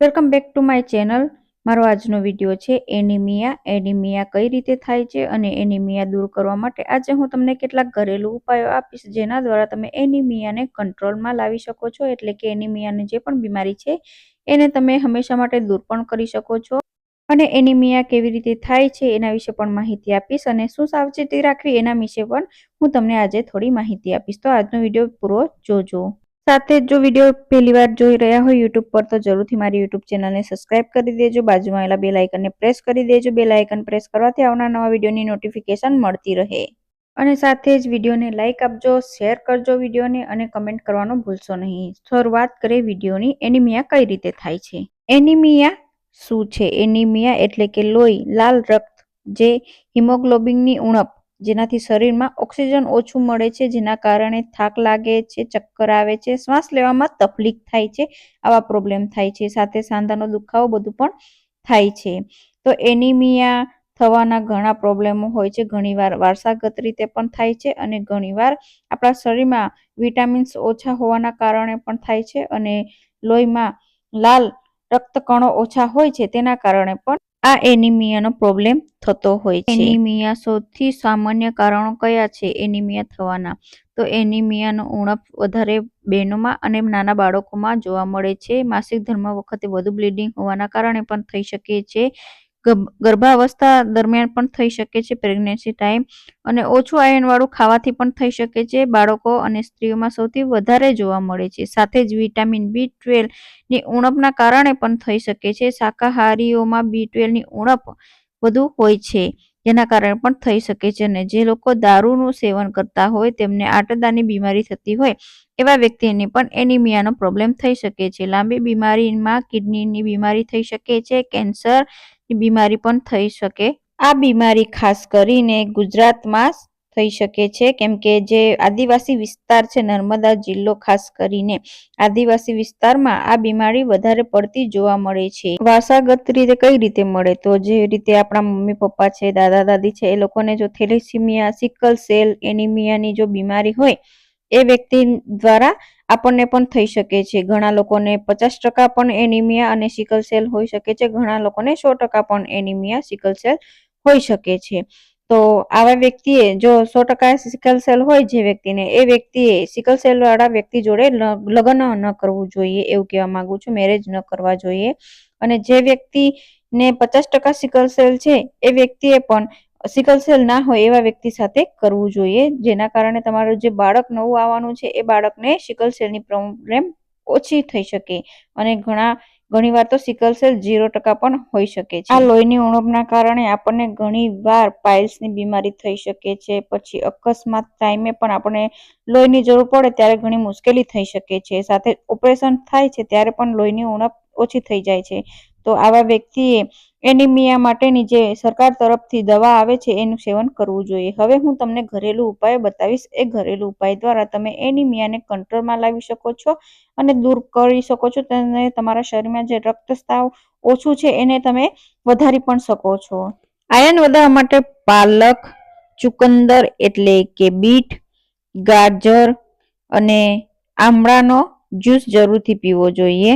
Welcome back to my channel. મારો આજનો video છે એનિમિયા. એનિમિયા કઈ રીતે થાય છે અને એનિમિયા દૂર કરવા માટે આજે હું તમને કેટલાક ઘરેલું ઉપાયો આપીશ, જેના દ્વારા તમે એનિમિયાને કંટ્રોલમાં લાવી શકો છો. એટલે કે એનિમિયાની જે પણ બીમારી છે, એને તમે હંમેશા માટે દૂર પણ કરી શકો છો. અને એનિમિયા કેવી રીતે થાય છે એના વિશે પણ માહિતી આપીશ અને શું સાવચેતી રાખવી એના વિશે પણ હું તમને આજે થોડી માહિતી આપીશ. તો આજનો વીડિયો પૂરો જોજો. સાથે જ વીડિયો પહેલી વાર જોઈ રહ્યા હોય યુટ્યુબ પર, તો જરૂરથી મારી યુટ્યુબ ચેનલને સબસ્ક્રાઇબ કરી દેજો. બાજુમાં આવેલા બેલ આઇકનને પ્રેસ કરી દેજો. બેલ આઇકન પ્રેસ કરવાથી આવનાર નવા વિડીયોની નોટિફિકેશન મળતી રહે. અને સાથે જ વિડીયોને લાઇક આપજો શેર કરજો વિડીયોને અને કમેન્ટ કરવાનું ભૂલશો નહીં. શરૂઆત કરીએ વિડીયોની. એનિમિયા કઈ રીતે થાય છે? એનિમિયા શું છે? એનિમિયા એટલે કે લોહી, લાલ રક્ત, જે હિમોગ્લોબિનની ઉણપ જેનાથી શરીરમાં ઓક્સિજન ઓછું મળે છે, જેના કારણે થાક લાગે છે, ચક્કર આવે છે, શ્વાસ લેવામાં તકલીફ થાય છે, આવા પ્રોબ્લેમ થાય છે. સાથે સાંધાનો દુખાવો બધું પણ થાય છે. તો એનિમિયા થવાના ઘણા પ્રોબ્લેમો હોય છે. ઘણીવાર વારસાગત રીતે પણ થાય છે અને ઘણીવાર આપણા શરીરમાં વિટામિન્સ ઓછા હોવાના કારણે પણ થાય છે અને લોહીમાં લાલ રક્તકણો ઓછા હોય છે તેના કારણે પણ આ એનિમિયાનો પ્રોબ્લેમ થતો હોય છે. એનિમિયા સૌથી સામાન્ય કારણો કયા છે? એનિમિયા થવાના. તો એનિમિયાનો ઉણપ વધારે બહેનોમાં અને નાના બાળકોમાં જોવા મળે છે. માસિક ધર્મ વખતે વધુ બ્લીડિંગ હોવાના કારણે પણ થઈ શકે છે. ગર્ભાવસ્થા દરમિયાન પણ થઈ શકે છે પ્રેગ્નન્સી ટાઈમ અને ઓછું આયનવાળું ખાવાથી પણ થઈ શકે છે. બાળકો અને સ્ત્રીઓમાં સૌથી વધારે જોવા મળે છે. સાથે જ વિટામિન બી ટ્વેલ્વની ઉણપના કારણે પણ થઈ શકે છે. શાકાહારીઓમાં બી ટ્વેલ્વની ઉણપ વધુ હોય છે, જેના કારણે પણ થઈ શકે છે અને જે લોકો દારૂનું સેવન કરતા હોય તેમને આંટદાની બીમારી થતી હોય એવા વ્યક્તિને પણ એનિમિયાનો પ્રોબ્લેમ થઈ શકે છે. લાંબી બીમારીમાં કિડનીની બીમારી થઈ શકે છે, કેન્સર બીમારી પણ થઈ શકે. આ બીમારી ખાસ કરીને ગુજરાતમાં થઈ શકે છે. કેમ કે જે આદિવાસી વિસ્તાર છે, નર્મદા જિલ્લો ખાસ કરીને, આદિવાસી વિસ્તારમાં આ બીમારી વધારે પડતી જોવા મળે છે. વારસાગત રીતે કઈ રીતે મળે? તો જે રીતે આપણા મમ્મી પપ્પા છે, દાદા દાદી છે, એ લોકોને જો થેલેસીમિયા, સિકલ સેલ એનિમિયાની જો બીમારી હોય, એ વ્યક્તિ દ્વારા આપણને પણ થઈ શકે છે. ઘણા લોકોને પચાસ ટકા પણ એનિમિયા અને સિકલ સેલ હોઈ શકે છે. ઘણા લોકોને સો ટકા પણ એનિમિયા, સિકલ સેલ હોઈ શકે છે. તો આવા વ્યક્તિએ જો સો ટકા સિકલ સેલ હોય જે વ્યક્તિને, એ વ્યક્તિએ સિકલ સેલ વાળા વ્યક્તિ જોડે લગ્ન ન કરવું જોઈએ એવું કહેવા માંગુ છું. મેરેજ ન કરવા જોઈએ. અને જે વ્યક્તિને પચાસ ટકા સિકલ સેલ છે, એ વ્યક્તિએ પણ સિકલ સેલ ના હોય એવા વ્યક્તિ સાથે કરવું જોઈએ, જેના કારણે તમારું જે બાળક નવું આવવાનું છે, એ બાળકને સિકલ સેલની પ્રોબ્લેમ ઓછી થઈ શકે. અને ઘણા, ઘણીવાર તો સિકલ સેલ ઝીરો ટકા પણ હોઈ શકે છે. આ લોહીની ઉણપના કારણે આપણને ઘણી વાર પાઇલ્સની બીમારી થઈ શકે છે, પછી અકસ્માત ટાઈમે પણ આપણને લોહીની જરૂર પડે ત્યારે ઘણી મુશ્કેલી થઈ શકે છે. સાથે ઓપરેશન થાય છે, ત્યારે પણ લોહીની ઉણપ ઓછી થઈ જાય છે. તો આવા વ્યક્તિએ એનિમિયા માટેની જે સરકાર તરફથી દવા આવે છે, એનું સેવન કરવું જોઈએ. હવે હું તમને ઘરેલું ઉપાય બતાવીશ. એ ઘરેલું ઉપાય દ્વારા તમે એનિમિયાને કંટ્રોલમાં લાવી શકો છો અને દૂર કરી શકો છો. અને તમારા શરીરમાં જે રક્તસ્ત્રાવ ઓછું છે, એને તમે વધારી પણ શકો છો. આયન વધારવા માટે પાલક, ચુકંદર એટલે કે બીટ, ગાજર અને આમળાનો જ્યુસ જરૂરથી પીવો જોઈએ.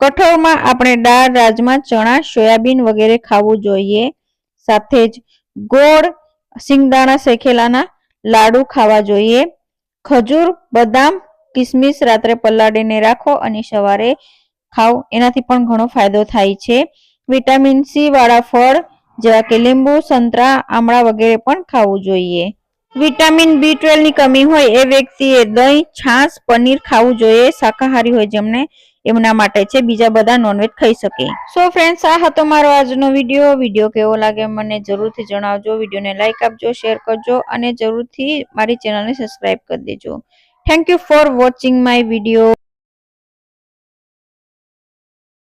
કઠોળમાં આપણે દાળ, રાજમા, ચણા, સોયાબીન વગેરે ખાવું જોઈએ. સાથે જ ગોળ સિંગદાણા શેકેલાના લાડુ ખાવા જોઈએ. ખજૂર, બદામ, કિસમિસ રાત્રે પલાળીને રાખો અને સવારે ખાઓ. એનાથી પણ ઘણો ફાયદો થાય છે. વિટામિન સી વાળા ફળ, જેવા કે લીંબુ, સંતરા, આમળા વગેરે પણ ખાવું જોઈએ. વિટામિન બી ટ્વેલ્વની કમી હોય એ વ્યક્તિએ દહીં, છાશ, પનીર ખાવું જોઈએ. શાકાહારી હોય જેમને એમના માટે છે, બીજા બધા નોનવેજ ખાઈ શકે. સો ફ્રેન્ડ્સ આ હતો મારો આજનો વીડિયો વીડિયો કેવો લાગે મને જરૂરથી જણાવજો. વિડીયોને લાઇક આપજો શેર કરજો અને જરૂરથી મારી ચેનલને સબસ્ક્રાઇબ કરી દેજો. Thank you for watching my video